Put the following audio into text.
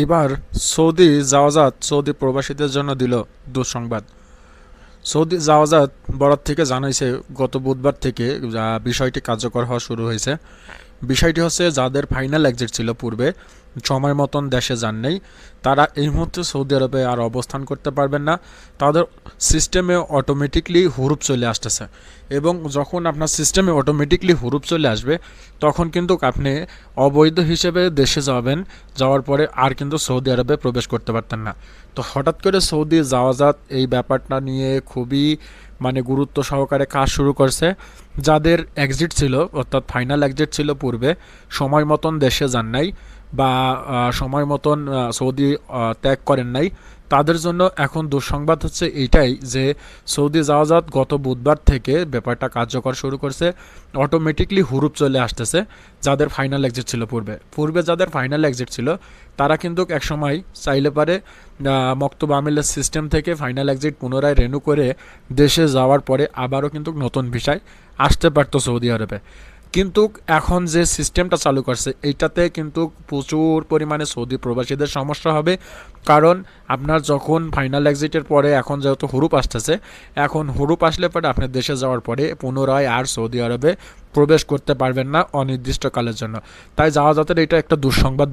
এবার Saudi জাওয়াজাত Saudi প্রবাসীদের জন্য দিল দুঃসংবাদ। সৌদি জাওয়াজাত বরাত থেকে জানাইছে, গত বুধবার থেকে বিষয়টি কার্যকর হওয়া শুরু হয়েছে। বিষয়টি হচ্ছে, যাদের ফাইনাল এক্সিট ছিল পূর্বে সময় মতন দেশে যান নেই। তারা এই মুহূর্তে সৌদি আরবে আর অবস্থান করতে পারবেন না। তাদের সিস্টেমে অটোমেটিকলি হুরুপ চলে আসতেছে। এবং যখন আপনার সিস্টেমে অটোমেটিকলি হুরুপ চলে আসবে, তখন কিন্তু আপনি অবৈধ হিসেবে দেশে যাবেন। যাওয়ার পরে আর কিন্তু সৌদি আরবে প্রবেশ করতে পারতেন না। তো হঠাৎ করে সৌদি জাওয়াজাত এই ব্যাপারটা নিয়ে খুবই মানে গুরুত্ব সহকারে কাজ শুরু করছে। যাদের এক্সিট ছিল, অর্থাৎ ফাইনাল এক্সিট ছিল পূর্বে, সময় মতন দেশে যান নাই। বা সময় মতন সৌদি ত্যাগ করেন নাই। তাদের জন্য এখন দুঃসংবাদ হচ্ছে এইটাই যে, সৌদি জাহাজাত গত বুধবার থেকে ব্যাপারটা কার্যকর শুরু করছে। অটোমেটিকলি হুরুপ চলে আসতেছে, যাদের ফাইনাল এক্সিট ছিল পূর্বে। পূর্বে যাদের ফাইনাল এক্সিট ছিল, তারা কিন্তু একসময় চাইলে পারে মক্তব আমিলের সিস্টেম থেকে ফাইনাল এক্সিট পুনরায় রেনু করে দেশে যাওয়ার পরে আবারও কিন্তু নতুন ভিসায় আসতে পারতো সৌদি আরবে। কিন্তু এখন যে সিস্টেমটা চালু করছে, এইটাতে কিন্তু প্রচুর পরিমাণে সৌদি প্রবাসীদের সমস্যা হবে। কারণ আপনার যখন ফাইনাল এক্সিটের পরে এখন যেহেতু হরুপ আসতেছে, এখন হরুপ আসলে পরে আপনার দেশে যাওয়ার পরে পুনরায় আর সৌদি আরবে প্রবেশ করতে পারবেন না অনির্দিষ্টকালের জন্য। তাই যাওয়া যাতে এটা একটা দুঃসংবাদ।